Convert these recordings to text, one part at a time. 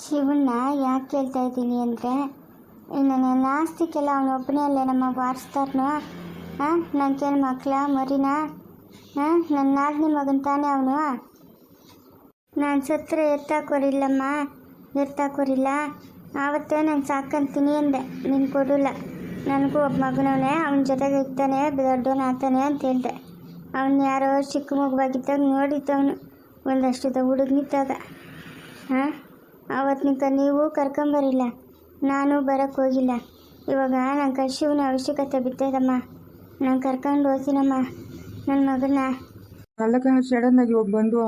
ಶಿವಣ್ಣ, ಯಾಕೆ ಕೇಳ್ತಾ ಇದ್ದೀನಿ ಅಂದರೆ ನನ್ನ ನಾಸ್ತಿಕೆಲ್ಲ ಅವನೊಬ್ಬನೇ ಅಲ್ಲೇ ನಮ್ಮ ವಾರಿಸ್ತಾರನು ಹಾಂ ನನಗೇನು ಮಕ್ಕಳ ಮರಿನ ಹಾಂ ನನ್ನ ನಾಲ್ಕನೇ ಮಗನ ತಾನೇ ಅವನು. ನಾನು ಸತ್ರ ಎತ್ತಾಕೋರಿಲ್ಲಮ್ಮ, ಎತ್ತಾಕೋರಿಲ್ಲ. ಆವತ್ತೇ ನಾನು ಸಾಕಂತೀನಿ ಅಂದೆ. ನೀನು ಕೊಡಲ್ಲ. ನನಗೂ ಒಬ್ಬ ಮಗನವನೇ, ಅವನ ಜೊತೆಗೆ ಇರ್ತಾನೆ, ದೊಡ್ಡವನ ಆತಾನೆ ಅಂತ ಹೇಳ್ದೆ. ಅವನು ಯಾರೋ ಚಿಕ್ಕ ಮಗುವಾಗಿದ್ದಾಗ ನೋಡಿದ್ದವನು. ಒಂದಷ್ಟು ಹುಡುಗನಿದ್ದಾಗ ಹಾಂ ಆವತ್ತಿನಿಂದ ನೀವು ಕರ್ಕೊಂಬರಿಲ್ಲ. ನಾನು ಬರೋಕ್ಕೆ ಹೋಗಿಲ್ಲ. ಇವಾಗ ನನ್ನ ಶಿವನ ಅವಶ್ಯಕತೆ ಬಿದ್ದದಮ್ಮ. ನಾನು ಕರ್ಕೊಂಡು ಹೋಗ್ತೀನಮ್ಮ. ನನ್ನ ಮಗನ ಅಲ್ಲಕ್ಕ ಸಡನ್ ಆಗಿ ಹೋಗಿ ಬಂದು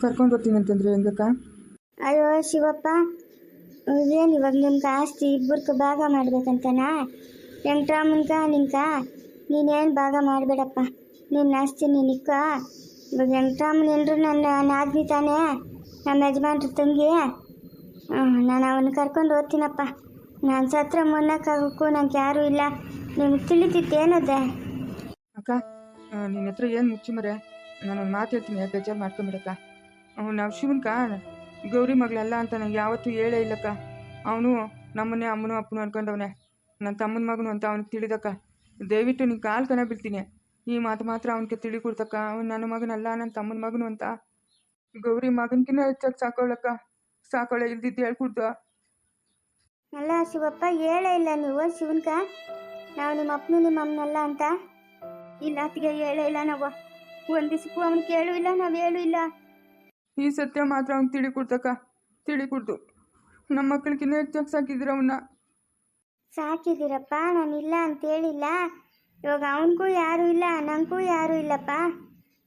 ಕರ್ಕೊಂಡು ಹೋಗ್ತೀನಿ ಅಂತಂದ್ರೆ ಹೆಂಗಕ್ಕ? ಅಯ್ಯೋ ಶಿವಪ್ಪ. ಏನು ಇವಾಗ ನಿಮ್ಗೆ ಆಸ್ತಿ ಇಬ್ಬರಿಗೆ ಭಾಗ ಮಾಡ್ಬೇಕಂತನಾ? ವೆಂಕಟರಾಮನ್ಕ ನಿನ್ಕ? ನೀನೇನು ಭಾಗ ಮಾಡಬೇಡಪ್ಪ. ನಿನ್ನ ಆಸ್ತಿ ನೀನು ಇಕ್ಕ. ಇವಾಗ ವೆಂಕಟರಾಮನ್ ಎಲ್ಲರೂ ನನ್ನ ನಾದ್ನಿ ತಾನೇ? ನಮ್ಮ ಯಜಮಾನ್ರ ತಂಗಿ? ನಾನು ಅವನ್ನ ಕರ್ಕೊಂಡು ಓದ್ತೀನಪ್ಪ ನಾನು ಸತ್ರ ಮೊನ್ನಕ್ಕಾಗಕ್ಕೂ ನಂಗೆ ಯಾರೂ ಇಲ್ಲ. ನಿಮ್ಗೆ ತಿಳಿತಿತ್ತೇನದೆ ಅಕ್ಕ ನಿನ್ನ ಹತ್ರ ಏನು ಮುಚ್ಚಿ ಮರೆ? ನಾನೊಂದು ಮಾತು ಹೇಳ್ತೀನಿ, ಬೇಜಾರು ಮಾಡ್ಕೊಂಬಿಡಕ್ಕ. ನಾವು ಶಿವನ್ಕ ಗೌರಿ ಮಗಳಲ್ಲ ಅಂತ ನಂಗೆ ಯಾವತ್ತೂ ಹೇಳೇ ಇಲ್ಲಕ್ಕ. ಅವನು ನಮ್ಮನ್ನೇ ಅಮ್ಮನೂ ಅಪ್ಪನೂ ಅನ್ಕೊಂಡವನೆ. ನನ್ನ ತಮ್ಮನ ಮಗನು ಅಂತ ಅವ್ನಿಗೆ ತಿಳಿದಕ್ಕ. ದಯವಿಟ್ಟು ನೀನು ಕಾಲು ಕಣ ಬೀಳ್ತೀನಿ. ಈ ಮಾತು ಮಾತ್ರ ಅವನಿಗೆ ತಿಳಿ ಕೊಡ್ತಕ್ಕ. ಅವ್ನು ನನ್ನ ಮಗನಲ್ಲ ನನ್ನ ತಮ್ಮನ ಮಗನು ಅಂತ. ಗೌರಿ ಮಗನ್ಕಿನ್ನ ಹೆಚ್ಚಾಗಿ ಸಾಕೊಳ್ಳಕ್ಕ ಸಾಕೊಳ್ಳೆ ಇಲ್ದಿದ್ದು ಹೇಳ್ಕೊಡ್ತು. ಅಲ್ಲ ಶಿವಪ್ಪ ಹೇಳೇ ಇಲ್ಲ ನೀವು ಶಿವನ್ಕ? ನಾವು ನಿಮ್ಮ ಅಪ್ಪನು ನಿಮ್ಮ ಅಮ್ಮನಲ್ಲ ಅಂತ? ಇಲ್ಲ ಅತ್ತಿಗೆ ಹೇಳೇ ಇಲ್ಲ ನಾವು. ಒಂದು ದಿವಸಕ್ಕೂ ಅವ್ನು ಕೇಳು ಇಲ್ಲ ನಾವು ಹೇಳು ಇಲ್ಲ. ಈ ಸತ್ಯ ಮಾತ್ರ ಅವ್ನು ತಿಳಿ ಕೊಡ್ತಕ್ಕ. ತಿಳಿ ಕೊಡ್ತು ನಮ್ಮ ಮಕ್ಕಳಿಗಿನ್ನ ಹೆಚ್ಚಾಗಿ ಸಾಕಿದ್ರು ಅವನ್ನ ಸಾಕಿದ್ದೀರಪ್ಪ ನಾನು ಇಲ್ಲ ಅಂತ ಹೇಳಿಲ್ಲ. ಇವಾಗ ಅವನಿಗೂ ಯಾರೂ ಇಲ್ಲ ನನಗೂ ಯಾರೂ ಇಲ್ಲಪ್ಪ.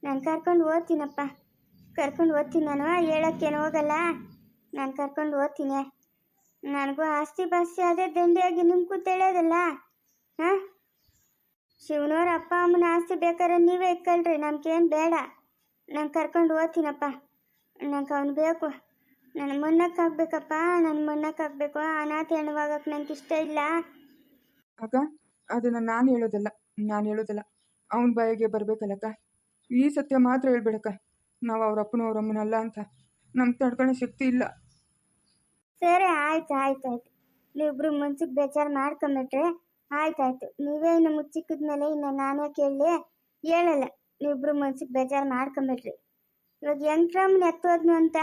ನಾನು ಕರ್ಕೊಂಡು ಓದ್ತೀನಪ್ಪ. ಕರ್ಕೊಂಡು ಓದ್ತೀನಿ ನಾನು ಹೇಳೋಕ್ಕೇನು ಹೋಗಲ್ಲ. ನಾನು ಕರ್ಕೊಂಡು ಓದ್ತೀನಿ ನನಗೂ ಆಸ್ತಿ ಪಾಸ್ತಿ ಅದೇ ದಂಡಿಯಾಗಿ ನಿಮ್ಗೂ ತಿಳಿಯೋದಲ್ಲ ಹಾಂ? ಶಿವನವ್ರ ಅಪ್ಪ ಅಮ್ಮನ ಆಸ್ತಿ ಬೇಕಾದ್ರೆ ನೀವೇ ಇಟ್ಕೊಳ್ರಿ ನಮ್ಗೇನು ಬೇಡ. ನಾನು ಕರ್ಕೊಂಡು ಓದ್ತೀನಪ್ಪ ನಂಗೆ ಅವ್ನು ಬೇಕು. ನನ್ನ ಮೊನ್ನಕ್ಕಾಗಬೇಕಪ್ಪ ನನ್ನ ಮೊನ್ನಕ್ಕಾಗಬೇಕು ಅನಾಥ ಹೆಣ್ಣುವಾಗಕ್ಕೆ ನಂಗೆ ಇಷ್ಟ ಇಲ್ಲ. ಅಕ್ಕ, ಅದನ್ನು ನಾನು ಹೇಳೋದಲ್ಲ ನಾನು ಹೇಳೋದಲ್ಲ. ಅವನ ಬಾಯಿಗೆ ಬರಬೇಕಲ್ಲಕ್ಕ? ಈ ಸತ್ಯ ಮಾತ್ರ ಹೇಳ್ಬೇಡಕ್ಕ. ನಾವು ಅವ್ರ ಅಪ್ಪನೂ ಅಮ್ಮನಲ್ಲ ಅಂತ. ನಮ್ಗೆ ತಡ್ಕೊಳ್ಳೋ ಶಕ್ತಿ ಇಲ್ಲ. ಸರಿ, ಆಯ್ತು ಆಯ್ತು ಆಯ್ತು. ನೀವಿಬ್ರು ಮನ್ಸಿಗೆ ಬೇಜಾರು ಮಾಡ್ಕೊಂಬಿಟ್ರೆ ಆಯ್ತಾಯ್ತು. ನೀವೇ ಇನ್ನು ಮುಚ್ಚಿಕ್ಕಿದ್ಮೇಲೆ ಇನ್ನು ನಾನೇ ಕೇಳಲಿ ಹೇಳಲ್ಲ. ನೀವಿಬ್ರು ಮನ್ಸಿಗೆ ಬೇಜಾರು ಮಾಡ್ಕೊಂಬಿಟ್ರಿ. ಇವಾಗ ಯಂಕ್ರಮ್ನ ಎತ್ತೋದ್ನು ಅಂತ?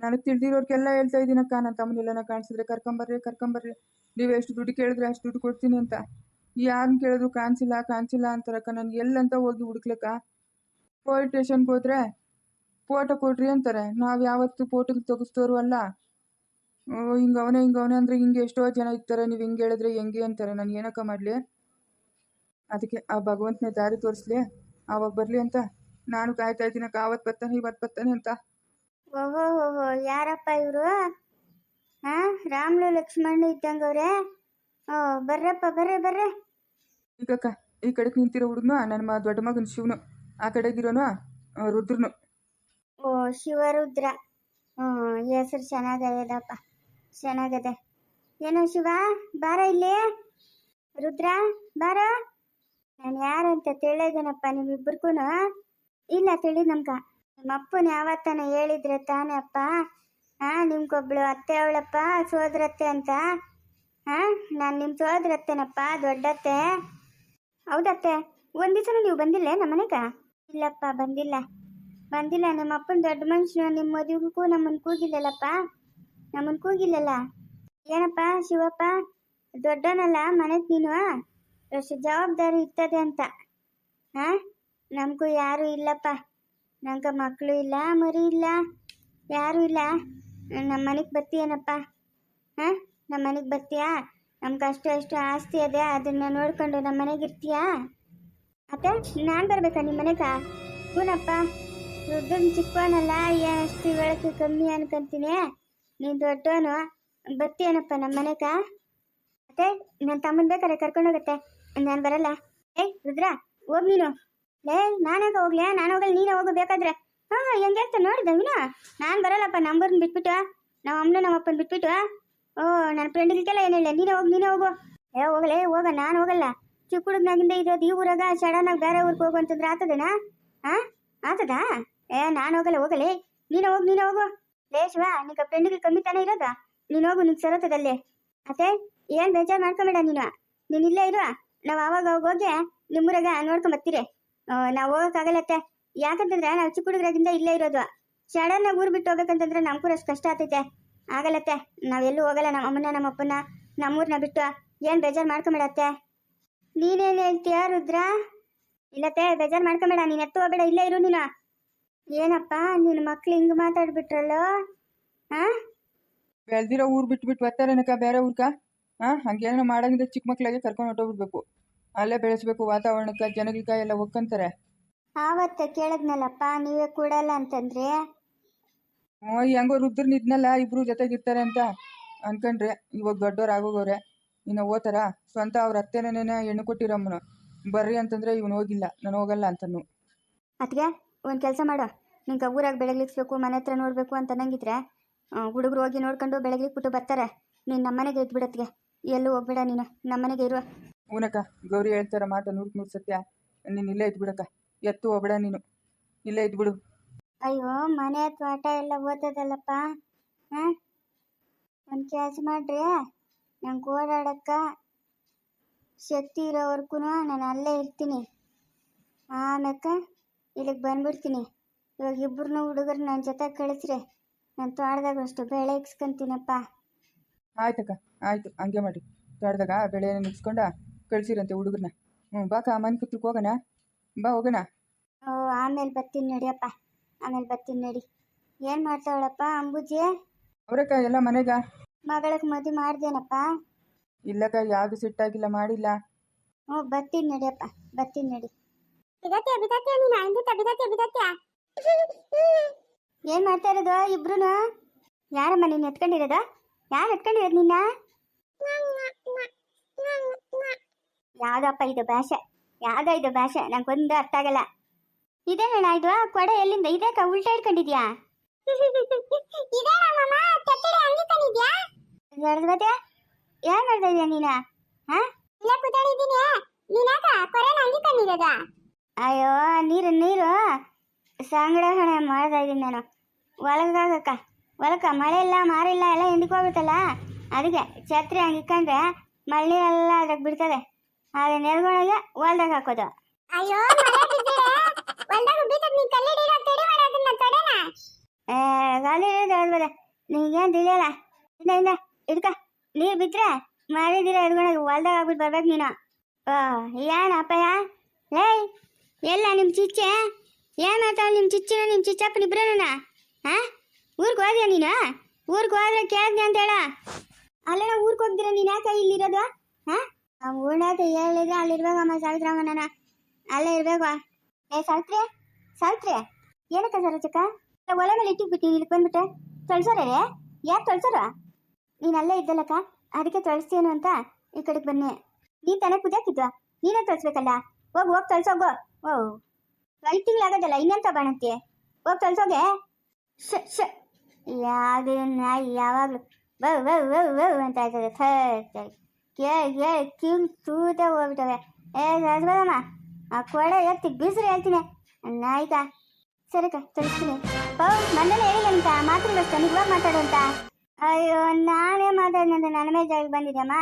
ನನಗೆ ತಿಳಿದಿರೋರ್ಗೆಲ್ಲ ಹೇಳ್ತಾ ಇದ್ದೀನಕ್ಕ ನನ್ನ ತಮ್ಮನೆಲ್ಲನ ಕಾಣಿಸಿದ್ರೆ ಕರ್ಕೊಂಬರ್ರಿ ಕರ್ಕೊಂಬರ್ರಿ. ನೀವು ಎಷ್ಟು ದುಡ್ಡು ಕೇಳಿದ್ರೆ ಅಷ್ಟು ದುಡ್ಡು ಕೊಡ್ತೀನಿ ಅಂತ. ಯಾರನ್ನ ಕೇಳಿದ್ರು ಕಾಣಿಸಿಲ್ಲ ಕಾಣಿಸಿಲ್ಲ ಅಂತಾರಕ್ಕ. ನನಗೆ ಎಲ್ಲಂತ ಹೋಗಿ ಹುಡುಕ್ಲಕ್ಕ. ಪೋಲಿಸ್ ಸ್ಟೇಷನ್ಗೆ ಹೋದ್ರೆ ಫೋಟೋ ಕೊಡ್ರಿ ಅಂತಾರೆ. ನಾವು ಯಾವತ್ತು ಫೋಟೋಗೆ ತೆಗಿಸ್ತೋರು ಅಲ್ಲ. ಹಿಂಗೆ ಅವನೇ ಹಿಂಗೆ ಅವನೇ ಅಂದ್ರೆ ಹಿಂಗೆ ಎಷ್ಟೋ ಜನ ಇರ್ತಾರೆ ನೀವು ಹಿಂಗೆ ಹೇಳಿದ್ರೆ ಹೆಂಗೆ ಅಂತಾರೆ. ನಾನು ಏನಕ್ಕ ಮಾಡಲಿ? ಅದಕ್ಕೆ ಆ ಭಗವಂತನೇ ದಾರಿ ತೋರಿಸ್ಲಿ. ಅವಾಗ ಬರಲಿ ಅಂತ. ನಾನು ಕಾಯ್ತಾ ಇದ್ದೀನಕ್ಕ ಆವತ್ತು ಬರ್ತಾನೆ ಇವತ್ ಬರ್ತಾನೆ ಅಂತ. ಓಹೋ ಓಹೋ ಯಾರಪ್ಪ ಇವರು? ಹಾ ರಾಮ್ಲು ಲಕ್ಷ್ಮಣ್ ಇದ್ದಂಗವ್ರೆ? ಓ ಬರ್ರಪ್ಪ ಬರ್ರಿ ಬರ್ರಿ. ಈಗಕ್ಕ ಈ ಕಡೆಗೆ ನಿಂತಿರೋ ಹುಡುಗನು ನನ್ನ ಮ ದೊಡ್ಡ ಮಗನ ಶಿವನು ಆ ಕಡೆಗಿರೋನು ರುದ್ರನು. ಓ ಶಿವರುದ್ರ. ಹ್ಞೂ ಹೆಸರು ಚೆನ್ನಾಗದಪ್ಪ ಚೆನ್ನಾಗದೆ. ಏನೋ ಶಿವ, ಬಾರ ಇಲ್ಲಿ? ರುದ್ರ, ಬಾರ? ನಾನು ಯಾರಂತ ತಿಳಿದೇನಪ್ಪ ನಿಮ್ಮಿಬ್ಬರಿಗೂ ಇಲ್ಲ ತಿಳಿ ನಮ್ಗ. ನಿಮ್ಮ ಅಪ್ಪನ ಯಾವತ್ತನ ಹೇಳಿದ್ರೆ ತಾನೇ ಅಪ್ಪ? ಹಾ ನಿಮ್ಗೊಬ್ಳು ಅತ್ತೆ ಅವಳಪ್ಪ, ಸೋದರತ್ತೆ ಅಂತ? ಹಾ ನಾನು ನಿಮ್ಮ ಸೋದರತ್ತೆನಪ್ಪ, ದೊಡ್ಡತ್ತೆ? ಹೌದತ್ತೆ, ಒಂದ್ ದಿವಸನೂ ನೀವು ಬಂದಿಲ್ಲ ನಮ್ಮ ಮನೆಗ? ಇಲ್ಲಪ್ಪ, ಬಂದಿಲ್ಲ. ಬಂದಿಲ್ಲ ನಮ್ಮ ಅಪ್ಪನ ದೊಡ್ಡ ಮನುಷ್ಯನು ನಿಮ್ಮ ಮದುವೆಗೂ ನಮ್ಮನ್ನು ಕೂಗಿಲ್ಲಲ್ಲಪ್ಪ? ನಮ್ಮನ್ನು ಕೂಗಿಲ್ಲಲ್ಲ? ಏನಪ್ಪ ಶಿವಪ್ಪ, ದೊಡ್ಡನಲ್ಲ ಮನೆಗೆ ನೀನು? ಅಷ್ಟು ಜವಾಬ್ದಾರಿ ಇರ್ತದೆ ಅಂತ. ಹಾ ನಮಗೂ ಯಾರೂ ಇಲ್ಲಪ್ಪ. ನಂಗೆ ಮಕ್ಕಳು ಇಲ್ಲ, ಮರಿ ಇಲ್ಲ, ಯಾರೂ ಇಲ್ಲ. ನಮ್ಮ ಮನೆಗೆ ಬರ್ತೀಯನಪ್ಪ? ಹಾಂ ನಮ್ಮ ಮನೆಗೆ ಬರ್ತೀಯಾ? ನಮ್ಗೆ ಅಷ್ಟು ಅಷ್ಟು ಆಸ್ತಿ ಅದೇ, ಅದನ್ನು ನೋಡ್ಕೊಂಡು ನಮ್ಮ ಮನೆಗೆ ಇರ್ತೀಯಾ? ಅತ್ತೆ ನಾನು ಬರ್ಬೇಕಾ ನಿಮ್ಮ ಮನೆಗ? ಹೂನಪ್ಪ ರುದ್ರನ್ ಚಿಕ್ಕವನಲ್ಲ ಎಷ್ಟು ಬೆಳಕು ಕಮ್ಮಿ ಅನ್ಕೊಂತೀನಿ. ನೀನು ದೊಡ್ಡವನು, ಬರ್ತೀಯನಪ್ಪ ನಮ್ಮ ಮನೆಗ? ಮತ್ತೆ ನನ್ನ ತಮ್ಮನ ಬೇಕಾರೆ ಕರ್ಕೊಂಡೋಗತ್ತೆ ನಾನು ಬರಲ್ಲ. ಏಯ್, ರುದ್ರ, ಹೋಗ್ ನೀನು. ಲೇ, ನಾನಾಗ ಹೋಗ್ಲೇ? ನಾನು ಹೋಗಲ್ಲ, ನೀನೇ ಹೋಗು ಬೇಕಾದ್ರೆ. ಹಾಂ, ಹೆಂಗೆ ಹೇಳ್ತಾ ನೋಡಿದ ವಿನ ನಾನು ಬರಲ್ಲಪ್ಪ, ನಂಬರ್ನ ಬಿಟ್ಬಿಟ್ಟು. ನಮ್ಮ ಅಮ್ಮನ ನಮ್ಮ ಅಪ್ಪನ ಬಿಟ್ಬಿಟ್ಟು. ಓ ನನ್ನ ಫ್ರೆಂಡ್ ಇಲ್ಕೆಲ್ಲ ಏನಿಲ್ಲ ನೀನೇ ಹೋಗಿ, ನೀನೇ ಹೋಗು. ಏ, ಹೋಗಲೇ, ಹೋಗ, ನಾನು ಹೋಗಲ್ಲ. ಚಿಕ್ಕ ಹುಡುಗನಾಗಿಂದ ಇರೋದು ಈ ಊರಾಗ ಸಡನ್ನಾಗಿ ಬೇರೆ ಊರಿಗೆ ಹೋಗು ಅಂತಂದ್ರೆ ಆತದೇನಾ? ಹಾಂ ಆತದಾ? ಏ, ನಾನು ಹೋಗಲ್ಲ, ಹೋಗಲೇ. ನೀನೇ ಹೋಗಿ, ನೀನೇ ಹೋಗು. ಲೇ ಶಿವ ನಿಂಗೆ ಫ್ರೆಂಡ್ಗೆ ಕಮ್ಮಿ ತಾನೇ ಇರೋದ? ನೀನು ಹೋಗು ನಿಂಗೆ ಸರತದಲ್ಲೇ. ಅತ್ತೆ ಏನ್ ಬೇಜಾರು ಮಾಡ್ಕೊಬೇಡ ನೀನು? ನೀನ್ ಇಲ್ಲೇ ಇರು. ನಾವು ಆವಾಗ ಅವಾಗ ಹೋಗಿ ನಿಮ್ಮೂರಾಗ ನೋಡ್ಕೊಂಡ್ ಬರ್ತೀರಿ. ನಾವು ಹೋಗಕ್ಕಾಗಲ್ಲತ್ತೆ ಯಾಕಂತಂದ್ರೆ ನಾವು ಚಿಕ್ಕ ಹುಡುಗರಾಗಿಂದ ಇಲ್ಲೇ ಇರೋದು. ಶಡನ್ನ ಊರ್ ಬಿಟ್ಟು ಹೋಗ್ಬೇಕಂತಂದ್ರೆ ನಮ್ಗೂ ಅಷ್ಟು ಕಷ್ಟ ಆಗ್ತೈತೆ. ಆಗಲ್ಲತ್ತೆ ನಾವೆಲ್ಲೂ ಹೋಗಲ್ಲ, ನಮ್ಮ ಅಮ್ಮನ ನಮ್ಮ ಅಪ್ಪನ ನಮ್ಮೂರ್ನ ಬಿಟ್ಟು. ಏನ್ ಬೇಜಾರು ಮಾಡ್ಕೊಂಬೇಡತ್ತೆ ನೀನೇನ್ ಹೇಳ್ತೀಯ, ರುದ್ರ? ಇಲ್ಲತ್ತೆ ಬೇಜಾರು ಮಾಡ್ಕೊಂಬೇಡ. ನೀನ್ ಎತ್ತು ಹೋಗ್ಬೇಡ, ಇಲ್ಲೇ ಇರು ನೀನು. ಏನಪ್ಪ ನಿನ್ನ ಮಕ್ಳು ಹಿಂಗ್ ಮಾತಾಡ್ಬಿಟ್ರಲ್ಲೋ? ಹಾ ಊರ್ ಊರು ಬಿಟ್ಬಿಟ್ಟು ಬರ್ತಾರೇನಕ್ಕ ಬೇರೆ ಊರ್ಕ? ಹಾಂ ಹಂಗೇನೋ ಮಾಡಂಗಿದ್ರೆ ಚಿಕ್ಕ ಮಕ್ಳಿಗೆ ಕರ್ಕೊಂಡು ಹೊಟ್ಟೋಗ್ಬಿಡ್ಬೇಕು ಅಲ್ಲೇ ಬೆಳೆಸ್ಬೇಕು ವಾತಾವರಣಕ್ಕೆ ಜನಗಳಿಗೆ ಎಲ್ಲ ಒಕ್ಕಂತಾರೆ ಆವತ್ತ ಕೇಳದ್ನಲ್ಲಪ್ಪ ನೀವೇ ಕೊಡಲ್ಲ ಅಂತಂದ್ರೆ? ಹ್ಞೂ ಹೆಂಗೋ ರುದ್ರನ್ ಇದ್ನಲ್ಲ ಇಬ್ರು ಜೊತೆಗಿರ್ತಾರೆ ಅಂತ ಅನ್ಕೊಂಡ್ರೆ ಇವಾಗ ದೊಡ್ಡವ್ರು ಆಗೋಗವ್ರೆ ಇನ್ನು ಓತಾರ ಸ್ವಂತ ಅವ್ರ ಅತ್ತೆನೇನೆ ಹೆಣ್ಣು ಕೊಟ್ಟಿರಮ್ಮನು ಬರ್ರಿ ಅಂತಂದ್ರೆ ಇವನು ಹೋಗಿಲ್ಲ ನಾನು ಹೋಗಲ್ಲ ಅಂತನು. ಅದಕ್ಕೆ ಒಂದು ಕೆಲಸ ಮಾಡು. ನಿಂಗೆ ಊರಾಗ ಬೆಳಗ್ಲಿಕ್ಸ್ಬೇಕು ಮನೆ ಹತ್ರ ನೋಡಬೇಕು ಅಂತ ಅನ್ನಂಗಿದ್ರೆ ಹುಡುಗರು ಹೋಗಿ ನೋಡ್ಕೊಂಡು ಬೆಳಗ್ಲಿಕ್ಕೆ ಬಿಟ್ಟು ಬರ್ತಾರೆ. ನೀನು ನಮ್ಮನೆಗೆ ಎದ್ದು ಬಿಡತ್ಗೆ. ಎಲ್ಲೂ ಹೋಗ್ಬೇಡ ನೀನು. ನಮ್ಮನೆಗೆ ಇರುವ ಊನಕ್ಕ ಗೌರಿ ಹೇಳ್ತಾರ ಮಾತ ನೂರು ನೂರು ಸತ್ಯ. ನೀನು ಇಲ್ಲೇ ಇದ್ಬಿಡಕ್ಕ ಎತ್ತು ಹೋಗ್ಬೇಡ ನೀನು. ಇಲ್ಲೇ ಇದ್ಬಿಡು ಅಯ್ಯೋ ಮನೆ ತೋಟ ಎಲ್ಲ ಓದೋದಲ್ಲಪ್ಪ. ಹಾಂ? ಒಂದು ಕೆಲಸ ಮಾಡ್ರಿ. ನಂಗೆ ಓಡಾಡಕ್ಕ ಶಕ್ತಿ ಇರೋವರೆಗೂ ನಾನು ಅಲ್ಲೇ ಇರ್ತೀನಿ. ಆಮ್ಯಾಕ ಇಲ್ಲಿಗೆ ಬಂದ್ಬಿಡ್ತೀನಿ. ಇವಾಗ ಇಬ್ಬರನ್ನ ಹುಡುಗರು ನನ್ನ ಜೊತೆ ಕಳಿಸ್ರಿ. ನಾನು ತೋಟದಾಗ ಅಷ್ಟು ಬೆಳೆ ಇಕ್ಸ್ಕೊಂತೀನಪ್ಪ. ಆಯ್ತಕ್ಕ ಆಯ್ತು ಹಂಗೆ ಮಾಡಿ. ತೋಟದಾಗ ಬೆಳೆ ಮುಗಿಸ್ಕೊಂಡ ಕಳ್ಸಿರಂತೆ ಹುಡುಗರನ್ನ. ಹ್ಞೂ ಬಾಕ ಮನೆ ಕುತ್ರಕ್ಕೆ ಹೋಗೋಣ. ಬಾ ಹೋಗೋಣ. ಓ ಆಮೇಲೆ ಬರ್ತೀನಿ ನಡಿಯಪ್ಪ. ಆಮೇಲೆ ಬರ್ತೀನಿ ನಡಿ. ಏನು ಮಾಡ್ತಾವಳಪ್ಪ ಅಂಬುಜಿ? ಅವ್ರಕ್ಕ ಎಲ್ಲ ಮನೆಗ? ಮಗಳಕ್ಕೆ ಮದುವೆ ಮಾಡ್ದೇನಪ್ಪ? ಇಲ್ಲಕ್ಕ ಯಾವುದು ಸಿಟ್ಟಾಗಿಲ್ಲ ಮಾಡಿಲ್ಲ. ಹ್ಞೂ ಬರ್ತೀನಿ ನಡಿಯಪ್ಪ ಬರ್ತೀನಿ ನಡಿ. ಬಿದತ್ತೆ ಬಿದತ್ತೆ ನೀನು? ಬಿದತ್ತೆ ಬಿದತ್ಯ ಏನ್ ಮಾಡ್ತಾ ಇರೋದು ಇಬ್ರು ಯಾರಮ್ಮ ನೀನು ಎತ್ಕೊಂಡಿರೋದು? ಯಾರು ಎತ್ಕೊಂಡಿರೋದು ನಿನ್ನ? ಯಾವ್ದಪ್ಪ ಇದು ಭಾಷೆ? ಯಾವ್ದೋ ಇದು ಭಾಷೆ? ನಂಗೊಂದು ಅರ್ಥ ಆಗಲ್ಲ. ಇದೇನಣ್ಣ ಇದು ಕೊಡೆ ಎಲ್ಲಿಂದ? ಇದೇಕ ಉಲ್ಟಾ ಇಟ್ಕೊಂಡಿದ್ಯಾ ಜಡದ್ಬತ್ತೆ ಏನ್ ಮಾಡ್ತಾ ಇದೀಯ ನೀನ? ಅಯ್ಯೋ ನೀರು ನೀರು. ಸಂಗ್ರಹಣೆ ಮಾಡ್ತಾ ಇದ್ದೀನಿ ನಾನು. ಒಳಗಾಗಕ್ಕ. ಒಳಕ ಮಳೆ ಇಲ್ಲ ಮಾರಿಲ್ಲ ಎಲ್ಲ ಹಿಂದಕ್ಕೆ ಹೋಗ್ಬಿಟ್ಟಲ್ಲ ಅದಕ್ಕೆ ಛತ್ರಿ ಹಂಗೆ ಇಕ್ಕಂಡ್ರೆ ಮಳೆ ಎಲ್ಲ ಅದ್ರಾಗ ಬಿಡ್ತದೆ. ಅದನ್ನ ನೆಲ್ಗೊಳಗೆ ಹೊಲ್ದಾಗ ಹಾಕೋದು. ಅಯ್ಯೋ ಏ ಗಾಲಿ ಹಿಡಿದು ನಿಂಗೇನು ತಿಳಿಯಲ್ಲ. ಇಂದ ಇಂದ ಇಡ್ಕ ನೀರು ಬಿದ್ರೆ ಮಾರಿದಿರ ಹಿಡ್ಕೊಂಡು ಹೊಲ್ದಾಗ ಹಾಕ್ಬಿಟ್ಟು ಬರ್ಬೇಕು ನೀನು. ಓ ಏನಪ್ಪಯ್ಯ ಲೇ ಎಲ್ಲ ನಿಮ್ಮ ಚಿಚ್ಚೆ ಏನು ಮಾಡ್ತಾಳೆ ನಿಮ್ಮ ಚಿಚ್ಚಿನ ನಿಮ್ಮ ಚಿಚ್ಚಪ್ಪನ ಇಬ್ರನ್ನ? ಹಾ ಊರಿಗೆ ಹೋದ್ಯಾ ನೀನು? ಊರಿಗೆ ಹೋದ್ರೆ ಕೇಳಿದ್ನಿ ಅಂತ ಹೇಳ. ಅಲ್ಲಣ್ಣ ಊರಿಗೆ ಹೋಗ್ದಿರ ನೀನು ಯಾಕೆ ಇಲ್ಲಿರೋದು? ಹಾ ಊರಾಗ ಹೇಳಿದ್ರೆ ಅಲ್ಲಿರ್ಬೇಕಮ್ಮ ಸಾವಿತ್ರಮ್ಮನ ಅಲ್ಲೇ ಇರ್ಬೇಕು ಏ, ಸಾವಿತ್ರಿ? ಸಾವಿತ್ರಿ? ಏನಕ್ಕ ಸರೋಚಕ್ಕ ಒಲೆ ಮೇಲೆ ಇಟ್ಟಿಬಿಟ್ಟು ಇಲ್ಲಿ ಬಂದ್ಬಿಟ್ಟೆ. ತೊಳ್ಸೋರೇ ಯಾಕೆ ತೊಳ್ಸೋರ? ನೀನು ಅಲ್ಲೇ ಇದ್ದಲ್ಲಕ್ಕ, ಅದಕ್ಕೆ ತೊಳ್ಸ್ತೇನು ಅಂತ ಈ ಕಡೆಗೆ ಬನ್ನಿ. ನೀನು ತಾನೇ ಕುದಿಯಾಕಿದ್ವ ನೀನೇ ತೊಳ್ಸ್ಬೇಕಲ್ಲ? ಹೋಗ್ ಹೋಗ್ ತೊಳ್ಸೋಗು ಓ. ಐದು ತಿಂಗಳಾಗೋದಲ್ಲ ಇನ್ನೆಂತ ಬಾಣಂತಿ? ಹೋಗ್ ತೊಳ್ಸೋಗೆ ಶ ಶ. ಯಾವ್ದು ನಾಯಿ, ಯಾವಾಗಲೂ ಬೌ ಬೌ ಬೌ ಅಂತ ಆಯ್ತದೆ ಥರ್ಡ್ ಕೇಳಿ ಕೇಳಿ ಕಿಂಗ್ ತೂತ ಹೋಗ್ಬಿಟ್ಟವೆ. ಏ ಸರಸ್ವತಮ್ಮ ಆ ಕೊಡೆ ಎತ್ತಿ ಬಿಸಿರು ಹೇಳ್ತೀನಿ. ನಾಯಿಕ ಸರಿಕ ತಿಳಿಸ್ತೀನಿ ಓ ಮೊನ್ನೆನೇ ಹೇಳಿಲ್ಲಂತ ಮಾತ್ರ ಮಾತುಗಳಷ್ಟ ನಿಜವಾಗ ಮಾತಾಡು ಅಂತ. ಅಯ್ಯೋ, ನಾನೇ ಮಾತಾಡಿನಂತ ನನ್ನ ಮೇಲೆ ಜಾಗ ಬಂದಿದ್ದಮ್ಮ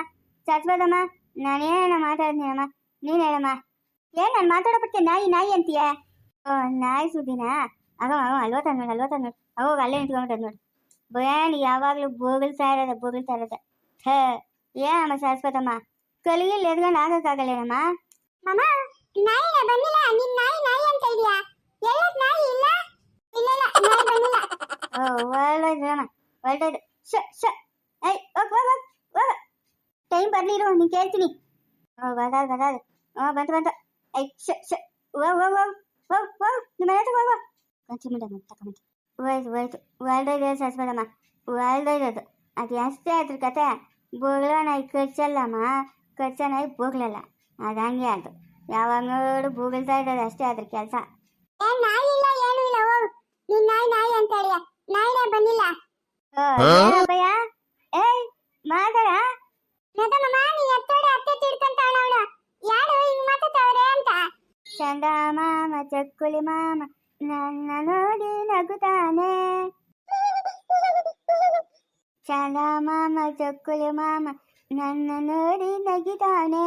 ಸರಸ್ವತಮ್ಮ ನಾನೇನ ಮಾತಾಡಿದ್ನಮ್ಮ ನೀನು ಹೇಳಮ್ಮ. ಏನ್, ನಾನು ಮಾತಾಡೋ ಪಟ್ಕೆ ನಾಯಿ ನಾಯಿ ಅಂತೀಯ? ನಾಯಿ ಸುದ್ದಿನ ಅವ ಅವ ಅಲ್ವತ್ತ ನೋಡಿ ಅಲ್ವತ್ತ ನೋಡಿ ಅವಾಗ ಅಲ್ಲೇ ನಿಂತ್ಕೊಂಡ್ಬಿಟ್ಟದ್ ನೋಡಿ ಬೇನ್ ಯಾವಾಗಲೂ ಬೋಗಲ್ತಾ ಇರೋದ ಬೋಗಲ್ತಾ ಇರೋದ ಹೇ ಏನಮ್ಮ ಸರಸ್ವತಮ್ಮ ಕಲಿಯಲ್ಲಿ ಎದ್ಕೊಂಡು ಆಗಕ್ಕಾಗಲ್ಲೇನಮ್ಮ ಮಮ್ಮ ನಾಯಿನ ಬಂದಿಲ್ಲ ನಿನ್ ನಾಯಿ ನಾಯಿ ಅಂತ ಇದೆಯಾ ಎಲ್ಲದ್ ನಾಯಿ ಇಲ್ಲ ಇಲ್ಲ ಇಲ್ಲ ನಾಯಿ ಬಂದಿಲ್ಲ ಓ ಒಳ್ಳೇದಮ್ಮ ಒಳ್ಳೇದು ಶ ಶ ಐ ಹೋಗ್ ಹೋಗ್ ಹೋಗ್ ಹೋಗ ಟೈಮ್ ಬರ್ಲಿರು ನೀನ್ ಕೇಳ್ತೀನಿ ಓ ಬದಾದ ಬದಾದ ಓ ಬಂತು ಬಂತು ಐ ಶ ಶ ಹೋಗ್ ಹೋಗ್ ಹೋಗ್ ಹೋಗ್ ಹೋಗ್ ನಿಮ್ಮ ಮನೆ ಹತ್ರ ಹೋಗು ಕಂಚಿ ಮೇಡಮ್ ತಗೊಂಡು ಹೋಯ್ತು ಹೋಯ್ತು ಒಳ್ಳೆಯದು ಸಸ್ಬದಮ್ಮ ಒಳ್ಳೆಯದು ಅದು ಅಷ್ಟೇ ಅದ್ರ ಕತೆ ಬೋಗ್ಲ ನಾಯಿ ಕಚ್ಚಲ್ಲಮ್ಮ ಕಚ್ಚ ನಾಯಿ ಬೋಗ್ಲಲ್ಲ ಅದು ಹಂಗೆ ಅದು ಯಾವಾಗ ನೋಡು ಬೂಗಲ್ತಾ ಇರೋದು ಅಷ್ಟೇ ಅದ್ರ ಕೆಲಸ. ನಾಯಿ ಇಲ್ಲ ಏನು ಇಲ್ಲ ಹೋಗು. ನಿನ್ ನಾಯಿ ನಾಯಿ ಅಂತ ಹೇಳಿ ನಾಯಿನೇ ಬಂದಿಲ್ಲ. ಏನಪ್ಪಯ್ಯ? ಏಯ್ ಮಾತಾಡ. ನದಮ್ಮ ಎತ್ತೋಡೆ ಅತ್ತೆ ತಿಡ್ಕಂತಾಳ ಅವಳು ಯಾರು ಹಿಂಗ್ ಮಾತಾಡ್ತಾವ್ರೆ ಅಂತ ಚಂದ ಮಾಮ, ಚಕ್ಕುಲಿ ಮಾಮ, ನನ್ನ ನೋಡಿ ನಗುತ್ತಾನೆ. ಚಂದ ಮಾಮ, ಚಕ್ಕುಲಿ ಮಾಮ, ನನ್ನ ನೋಡಿ ನಗಿತಾನೆ.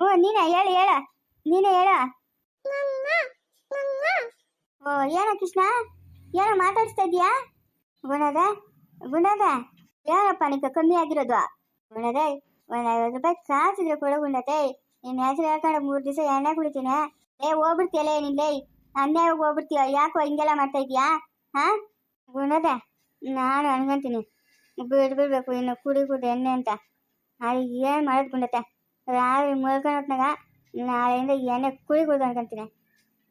ಓ, ನೀನ ಹೇಳು, ಹೇಳ, ನೀನ ಹೇಳ. ಓ ಏನ ಕೃಷ್ಣ ಏನೋ ಮಾತಾಡಿಸ್ತಾ ಇದೀಯಾ ಗುಣದ ಗುಣದ ಏನಪ್ಪ ನಿಕ ಕಮ್ಮಿ ಆಗಿರೋದು? ಗುಣದೆ ಒಂದು ಐವತ್ತು ರೂಪಾಯಿ ಕಾಸಿದ್ರೆ ಕೊಡು ಗುಂಡತೆ ನಿನ್ನ ಹೆಸರು ಹೇಳ್ಕೊಂಡು ಮೂರು ದಿವಸ ಎಣ್ಣೆ ಕುಡಿತೀನಿ. ಏ, ಹೋಗ್ಬಿಡ್ತೀಯಲ್ಲ ನಿನ್ನೆ ಅನ್ಯಾಯವಾಗಿ ಹೋಗ್ಬಿಡ್ತೀಯ. ಯಾಕೋ ಹಿಂಗೆಲ್ಲ ಮಾಡ್ತಾ ಇದೀಯಾ ಹಾಂ? ಗುಣದ ನಾನು ಅನ್ಕೊಂತೀನಿ. ಬಿಡ್ಬಿಡ್ಬೇಕು ಇನ್ನು ಕುಡಿ ಕುಡಿ ಎಣ್ಣೆ ಅಂತ. ಅದು ಏನು ಮಾಡೋದು ಗುಂಡತೆ? ರಾತ್ರಿ ಮುಳ್ಕೊಳತ್ನಾಗ ನಾಳೆಯಿಂದ ಎಣ್ಣೆ ಕುಡಿ ಕುಡ್ದು ಅನ್ಕೊಂತೀನಿ.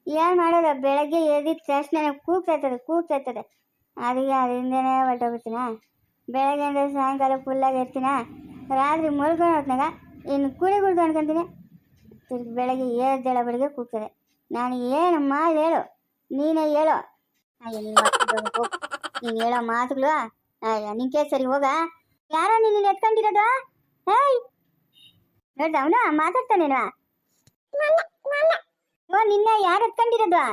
ಏನು ಮಾಡೋದು? ಬೆಳಗ್ಗೆ ಎದ್ದಿದ ತಕ್ಷಣ ಕೂಗ್ತಾ ಇರ್ತದೆ ಕೂಗ್ತಾ ಇರ್ತದೆ. ಅದಕ್ಕೆ ಅದರಿಂದನೇ ಹೊರಟೋಗ್ಬಿಡ್ತೀನ? ಬೆಳಗ್ಗೆಯಿಂದ ಸಾಯಂಕಾಲ ಫುಲ್ಲಾಗಿ ಇರ್ತೀನ ರಾತ್ರಿ ಮಲ್ಕೊಂಡು ಹೊತ್ನಾಗ ಕುಡಿ ಕುಡ್ದು ಅನ್ಕೊಂತೀನಿ. ತಿರ್ಗಿ ಬೆಳಗ್ಗೆ ಏಳ್ದೇಳ ಬೆಳಗ್ಗೆ ಕೂಗ್ತದೆ. ನಾನು ಏನು ಮಾಡಿ ಹೇಳು, ನೀನೇ ಹೇಳು. ನೀನು ಹೇಳೋ ಮಾತುಗಳು ನಿಂಗೆ ಸರಿ ಹೋಗ. ಯಾರೋ ನೀನು ಎತ್ಕೊಂಡಿರೋದು? ಹೇಯ್ ನೋಡ್ದ ಅವನು ಮಾತಾಡ್ತಾನೇನು ನಿನ್ನ ಯಾರು ಎತ್ಕೊಂಡಿರೋದು?